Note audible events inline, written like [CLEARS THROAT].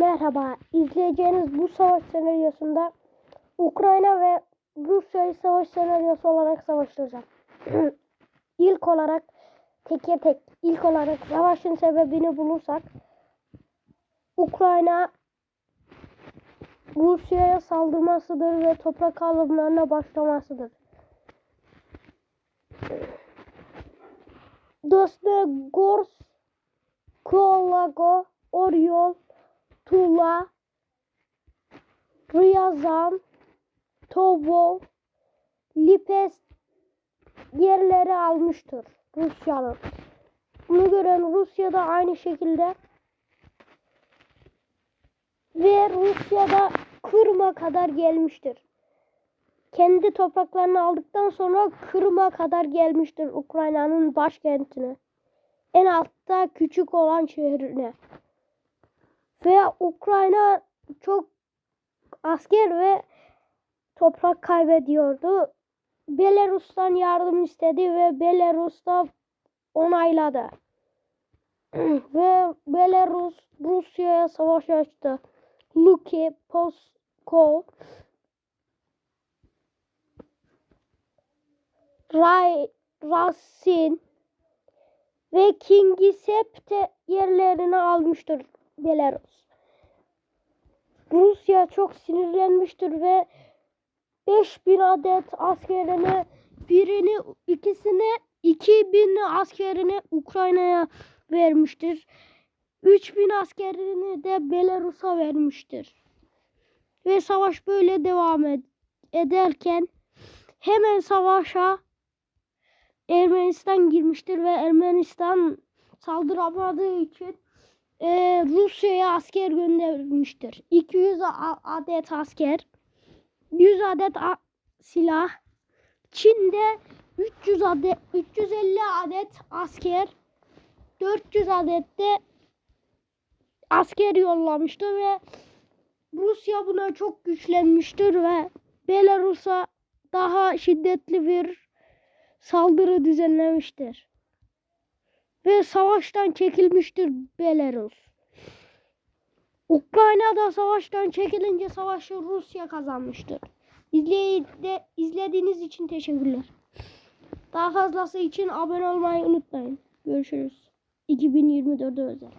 Merhaba, izleyeceğiniz bu savaş senaryosunda Ukrayna ve Rusya'yı savaş senaryosu olarak savaştıracağım. [CLEARS THROAT] ilk olarak teke tek, ilk olarak savaşın sebebini bulursak Ukrayna Rusya'ya saldırmasıdır ve toprak alımlarına başlamasıdır. Dostnegorsk, Kolago, Oryol, Tula, Ryazan, Tovo, Lipes yerleri almıştır Rusya'nın. Bunu gören Rusya da aynı şekilde ve Rusya'da Kırım'a kadar gelmiştir. Kendi topraklarını aldıktan sonra Kırım'a kadar gelmiştir Ukrayna'nın başkentine. En altta küçük olan şehrine. Ve Ukrayna çok asker ve toprak kaybediyordu. Belarus'tan yardım istedi ve Belarus da onayladı. [CLEARS THROAT] ve Belarus Rusya'ya savaş açtı. Luki, Poskov, Ray, Rasin ve Kingisepte yerlerini almıştır Belarus. Rusya çok sinirlenmiştir ve 5000 adet askerini birini ikisini 2000 askerini Ukrayna'ya vermiştir. 3000 askerini de Belarus'a vermiştir. Ve savaş böyle devam ed- ederken hemen savaşa Ermenistan girmiştir ve Ermenistan saldıramadığı için e, Rusya'ya asker göndermiştir. 200 a- adet asker, 100 adet silah, Çin'de 300 adet 350 adet asker, 400 adet de asker yollamıştır ve Rusya buna çok güçlenmiştir ve Belarus'a daha şiddetli bir saldırı düzenlemiştir. Ve savaştan çekilmiştir Belarus. Ukrayna'da savaştan çekilince savaşı Rusya kazanmıştır. İzleyde, izlediğiniz için teşekkürler. Daha fazlası için abone olmayı unutmayın. Görüşürüz. 2024'de özel.